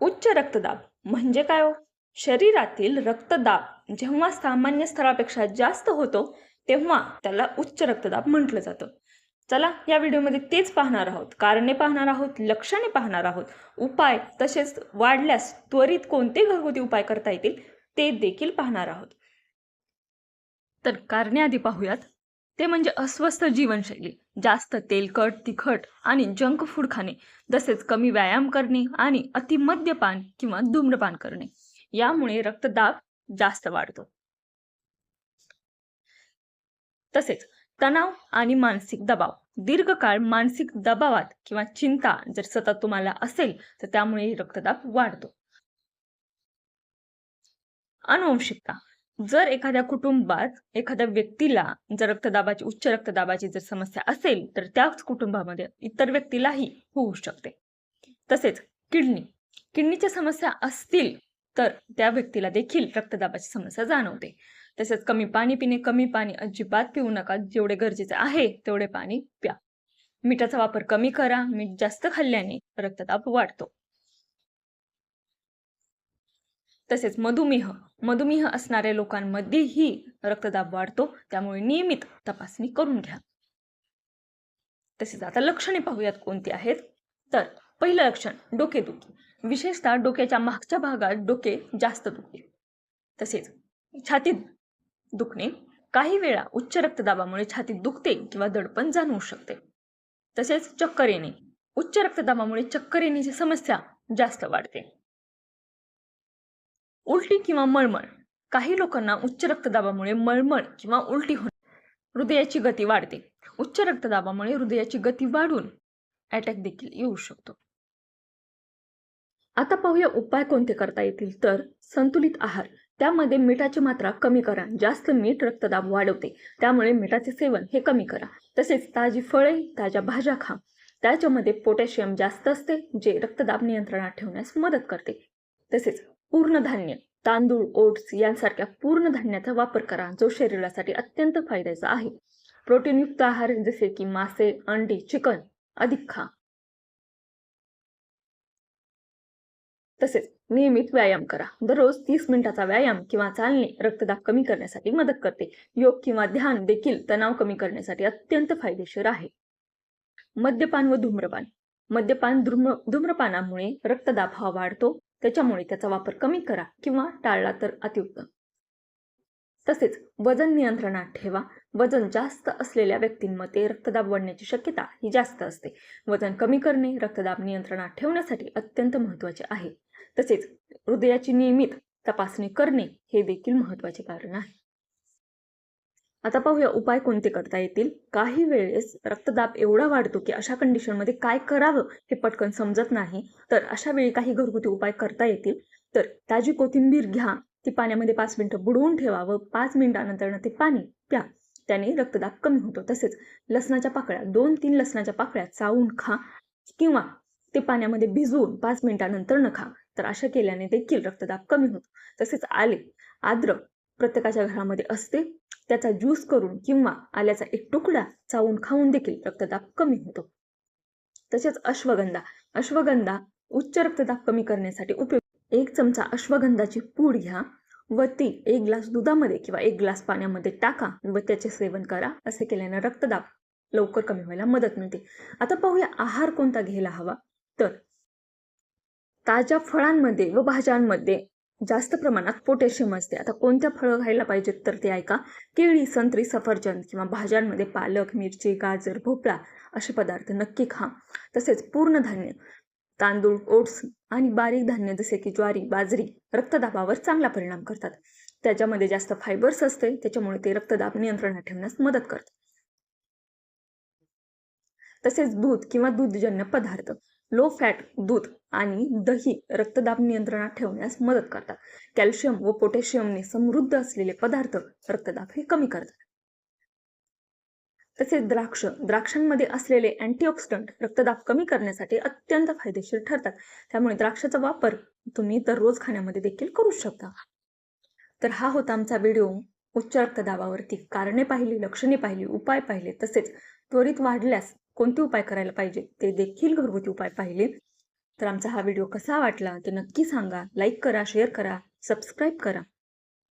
उच्च रक्तदाब. म्हणजे काय हो? शरीरातील रक्तदाब जेव्हा सामान्य स्तरापेक्षा जास्त होतो तेव्हा त्याला उच्च रक्तदाब म्हटलं जातं. चला या व्हिडिओमध्ये तेच पाहणार आहोत. कारणे पाहणार आहोत लक्षणे पाहणार आहोत. उपाय तसेच वाढल्यास त्वरित कोणते घरगुती उपाय करता येतील ते देखील पाहणार आहोत. तर कारणे आधी पाहूयात. ते म्हणजे अस्वस्थ जीवनशैली. जास्त तेलकट तिखट आणि जंक फूड खाणे तसेच कमी व्यायाम करणे आणि अतिमद्यपान किंवा धूम्रपान करणे. यामुळे रक्तदाब जास्त वाढतो. तसेच तणाव आणि मानसिक दबाव. दीर्घकाळ मानसिक दबावात किंवा चिंता जर सतत तुम्हाला असेल तर त्यामुळे रक्तदाब वाढतो. अनुवंशिकता. जर एखाद्या कुटुंबात एखाद्या व्यक्तीला जर रक्तदाबाची उच्च रक्तदाबाची जर समस्या असेल तर त्याच कुटुंबामध्ये इतर व्यक्तीलाही होऊ शकते. तसेच किडनी. किडनीच्या समस्या असतील तर त्या व्यक्तीला देखील रक्तदाबाची समस्या जाणवते. तसेच कमी पाणी पिणे कमी पाणी अजिबात पिऊ नका. जेवढे गरजेचे आहे तेवढे पाणी प्या. मिठाचा वापर कमी करा. मीठ जास्त खाल्ल्याने रक्तदाब वाढतो. तसेच मधुमेह मधुमेह असणाऱ्या लोकांमध्येही रक्तदाब वाढतो त्यामुळे नियमित तपासणी करून घ्या. तसेच आता लक्षणे पाहूयात कोणती आहेत. तर पहिलं लक्षण डोकेदुखी विशेषतः डोक्याच्या मागच्या भागात डोके जास्त दुखते तसेच छातीत दुखणे. काही वेळा उच्च रक्तदाबामुळे छातीत दुखते किंवा दडपण जाणवू शकते. तसेच चक्कर येणे. उच्च रक्तदाबामुळे चक्कर येण्याची समस्या जास्त वाढते. उलटी किंवा मळमळ. काही लोकांना उच्च रक्तदाबामुळे मळमळ किंवा उलटी होणे. हृदयाची गती वाढते. उच्च रक्तदाबामुळे हृदयाची गती वाढून अटॅक देखील येऊ शकतो. आता पाहूया उपाय कोणते करता येतील. तर संतुलित आहार. त्यामध्ये मिठाची मात्रा कमी करा. जास्त मीठ रक्तदाब वाढवते. त्यामुळे मिठाचे सेवन हे कमी करा. तसेच ताजी फळे ताज्या भाज्या खा. त्याच्यामध्ये पोटॅशियम जास्त असते जे रक्तदाब नियंत्रणात ठेवण्यास मदत करते. तसेच पूर्णधान्य तांदूळ ओट्स यांसारख्या पूर्ण धान्याचा वापर करा जो शरीरासाठी अत्यंत फायद्याचा आहे. प्रोटीनयुक्त आहार जसे की मासे अंडी चिकन अधिक खा. तसेच नियमित व्यायाम करा. दररोज तीस मिनिटाचा व्यायाम किंवा चालणे रक्तदाब कमी करण्यासाठी मदत करते. योग किंवा ध्यान देखील तणाव कमी करण्यासाठी अत्यंत फायदेशीर आहे. मद्यपान व धूम्रपान. मद्यपान धूम्र धूम्रपानामुळे रक्तदाब हा वाढतो. त्याच्यामुळे त्याचा वापर कमी करा किंवा टाळला तर अतिउत्तम. तसेच वजन नियंत्रणात ठेवा. वजन जास्त असलेल्या व्यक्तींमध्ये रक्तदाब वाढण्याची शक्यता ही जास्त असते. वजन कमी करणे रक्तदाब नियंत्रणात ठेवण्यासाठी अत्यंत महत्त्वाचे आहे. तसेच हृदयाची नियमित तपासणी करणे हे देखील महत्त्वाचे कारण आहे. आता पाहूया उपाय कोणते करता येतील. काही वेळेस रक्तदाब एवढा वाढतो की अशा कंडिशनमध्ये काय करावं हे पटकन समजत नाही. तर अशा वेळी काही घरगुती उपाय करता येतील. तर ताजी कोथिंबीर घ्या. ती पाण्यामध्ये पाच मिनिटं बुडवून ठेवा व पाच मिनिटानंतर ते पाणी प्या. त्याने रक्तदाब कमी होतो. तसेच लसणाच्या पाकळ्या दोन तीन लसणाच्या पाकळ्या चावून खा. किंवा ते पाण्यामध्ये भिजवून पाच मिनिटानंतर न खा. तर अशा केल्याने देखील रक्तदाब कमी होतो. तसेच आले आद्रक प्रत्येकाच्या घरामध्ये असते. त्याचा ज्यूस करून किंवा आल्याचा एक तुकडा चावून खाऊन देखील रक्तदाब कमी होतो. तसेच अश्वगंधा. अश्वगंधा उच्च रक्तदाब कमी करण्यासाठी उपयोग एक चमचा अश्वगंधाची पूड घ्या व ती एक ग्लास दुधामध्ये किंवा एक ग्लास पाण्यामध्ये टाका व त्याचे सेवन करा. असे केल्याने रक्तदाब लवकर कमी व्हायला मदत मिळते. आता पाहूया आहार कोणता घ्यायला हवा? तर ताज्या फळांमध्ये व भाज्यांमध्ये जास्त प्रमाणात पोटॅशियम असते. आता कोणत्या फळं खायला पाहिजेत तर ते ऐका. केळी संत्री सफरचंद किंवा भाज्यांमध्ये पालक मिरची गाजर भोपळा असे पदार्थ नक्की खा. तसेच पूर्ण धान्य तांदूळ ओट्स आणि बारीक धान्य जसे की ज्वारी बाजरी रक्तदाबावर चांगला परिणाम करतात. त्याच्यामध्ये जास्त फायबर्स असते त्याच्यामुळे ते रक्तदाब नियंत्रणात ठेवण्यास मदत करतात. तसेच दूध किंवा दूधजन्य पदार्थ. लो फॅट दूध आणि दही रक्तदाब नियंत्रणात ठेवण्यास मदत करतात. कॅल्शियम व पोटॅशियमने समृद्ध असलेले पदार्थ रक्तदाब हे कमी करतात. तसेच द्राक्ष द्राक्षांमध्ये असलेले अँटीऑक्सिडंट रक्तदाब कमी करण्यासाठी अत्यंत फायदेशीर ठरतात. त्यामुळे द्राक्षाचा वापर तुम्ही दररोज खाण्यामध्ये देखील करू शकता. तर हा होता आमचा व्हिडिओ. उच्च रक्तदाबावरती कारणे पाहिली लक्षणे पाहिली उपाय पाहिले तसेच त्वरित वाढल्यास कोणते उपाय करायला पाहिजे ते देखील घरगुती उपाय पाहिले. तर आमचा हा व्हिडिओ कसा वाटला ते नक्की सांगा. लाईक करा शेअर करा सबस्क्राईब करा.